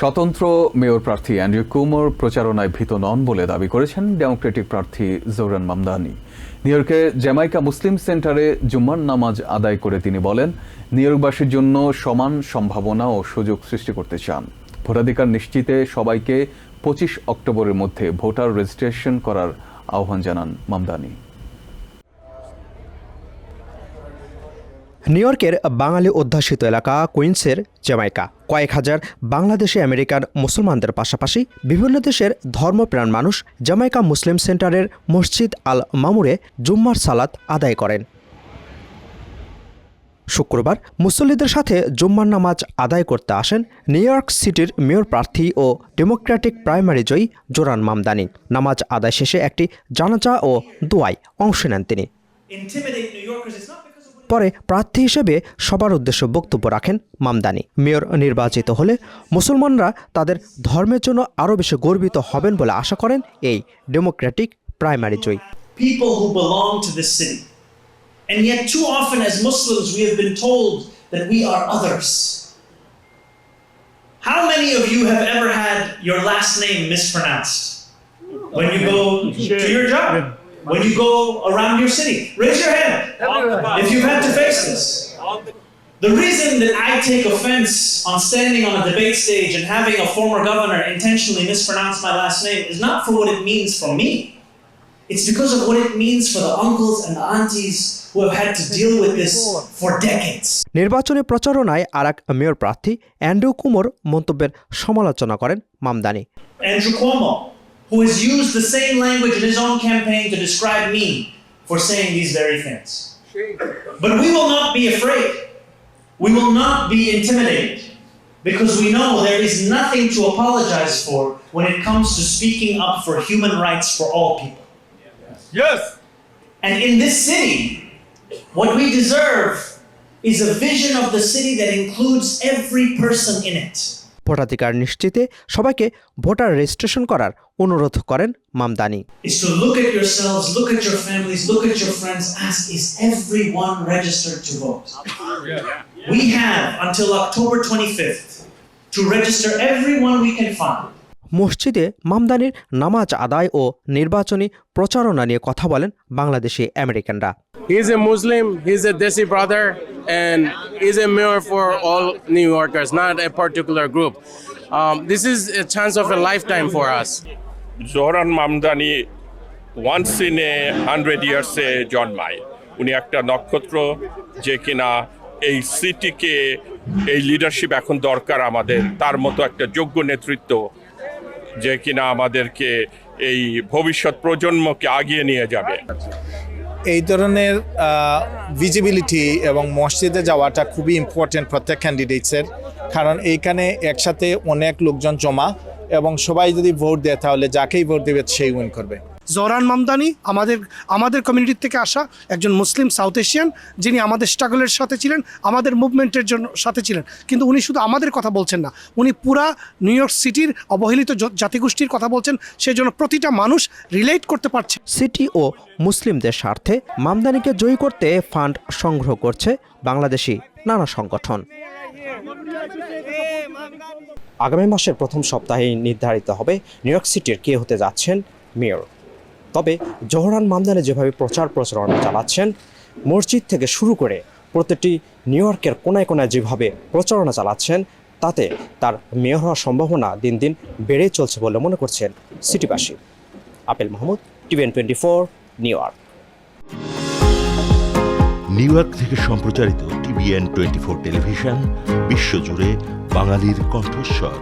স্বতন্ত্র মেয়র প্রার্থী অ্যান্ড্রিউ কুমোর প্রচারণায় ভীত নন বলে দাবি করেছেন ডেমোক্রেটিক প্রার্থী জৌরান মামদানি। নিউ ইয়র্কে জ্যামাইকা মুসলিম সেন্টারে জুম্মার নামাজ আদায় করে তিনি বলেন, নিউ ইয়র্কবাসীর জন্য সমান সম্ভাবনা ও সুযোগ সৃষ্টি করতে চান। ভোটাধিকার নিশ্চিতে সবাইকে পঁচিশ অক্টোবরের মধ্যে ভোটার রেজিস্ট্রেশন করার আহ্বান জানান মামদানি। নিউ ইয়র্কের বাঙালি অধ্যাসিত এলাকা কুইন্সের জ্যামাইকা। কয়েক হাজার বাংলাদেশি আমেরিকান মুসলমানদের পাশাপাশি বিভিন্ন দেশের ধর্মপ্রাণ মানুষ জ্যামাইকা মুসলিম সেন্টারের মসজিদ আল মামুরে জুম্মার সালাত আদায় করেন। শুক্রবার মুসল্লিদের সাথে জুম্মার নামাজ আদায় করতে আসেন নিউ ইয়র্ক সিটির মেয়র প্রার্থী ও ডেমোক্র্যাটিক প্রাইমারি জয়ী জোরান মামদানি। নামাজ আদায় শেষে একটি জানাজা ও দোয়ায় অংশ নেন তিনি। পরে প্রার্থী হিসেবে সবার উদ্দেশ্যে বক্তব্য রাখেন মামদানি মেয়র নির্বাচিত হলে মুসলমানরা তাদের ধর্মের জন্য আরও বেশি গর্বিত হবেন বলে আশা করেন এই ডেমোক্রেটিক প্রাইমারি জয়ী people who belong to this city. And yet, too often as Muslims, we have been told that we are others. How many of you have ever had your last name mispronounced? When you go to your job, when you go around your city, raise your hand if you've had to face this. The reason that I take offense on standing on a debate stage and having a former governor intentionally mispronounce my last name is not for what it means for me. It's because of what it means for the uncles and the aunties who have had to deal with this for decades. নির্বাচনী প্রচারণায় আর এক mayor প্রার্থী Andrew কুমোর মন্তব্যের সমালোচনা করেন Mamdani Andrew Cuomo, who has used the same language in his own campaign to describe me for saying these very things. But we will not be afraid. We will not be intimidated because we know there is nothing to apologize for when it comes to speaking up for human rights for all people. Yes. And in this city, what we deserve is a vision of the city that includes every person in it. ভোটাধিকার নিশ্চিতে সবাইকে voter registration করার অনুরোধ করেন মামদানি। মসজিদে মামদানির নামাজ আদায় ও নির্বাচনী প্রচারণা নিয়ে কথা বলেন বাংলাদেশি আমেরিকানরা He's a Muslim, he's a Desi brother, and he's a mayor for all New Yorkers, not a particular group. Um, this is a chance of a lifetime for us. Zohran Mamdani once in a hundred ইয়ার্সে জন্মায় উনি একটা নক্ষত্র যে কিনা এই সিটিকে এই leadership এখন দরকার আমাদের তার মতো একটা যোগ্য নেতৃত্ব যে কিনা আমাদেরকে এই ভবিষ্যৎ প্রজন্মকে আগিয়ে নিয়ে যাবে। এই ধরনের ভিজিবিলিটি এবং মসজিদে যাওয়াটা খুবই ইম্পর্টেন্ট প্রত্যেক ক্যান্ডিডেটসের কারণ এইখানে একসাথে অনেক লোকজন জমা এবং সবাই যদি ভোট দেয় তাহলে যাকেই ভোট দেবে সেই উইন করবে। জোরান মামদানি, আমাদের আমাদের কমিউনিটির থেকে আসা একজন মুসলিম সাউথ এশিয়ান যিনি আমাদের স্ট্রাগলের সাথে ছিলেন, আমাদের মুভমেন্টের জন্য সাথে ছিলেন। কিন্তু উনি শুধু আমাদের কথা বলছেন না, উনি পুরা নিউ ইয়র্ক সিটির অবহেলিত জাতিগোষ্ঠীর কথা বলছেন সেই জন্য প্রতিটা মানুষ রিলেট করতে পারছে। সিটি ও মুসলিমদের স্বার্থে মামদানিকে জয়ী করতে ফান্ড সংগ্রহ করছে বাংলাদেশি নানা সংগঠন। আগামী মাসের প্রথম সপ্তাহেই নির্ধারিত হবে নিউ ইয়র্ক সিটির কে হতে যাচ্ছেন মেয়র তবে জহরান মামদানে যেভাবে প্রচার প্রচারণা চালাচ্ছেন, মসজিদ থেকে শুরু করে প্রতিটি নিউ ইয়র্কের কোনায় কোনায় যেভাবে প্রচারণা চালাচ্ছেন, তাতে তার মেয়র হওয়ার সম্ভাবনা দিন দিন বেড়েই চলছে বলে মনে করছেন সিটিবাসী। Apel Mahmud, TVN twenty four, New York. New York থেকে সম্প্রচারিত টিভিএন টোয়েন্টি ফোর টেলিভিশন, বিশ্বজুড়ে বাঙালির কণ্ঠস্বর।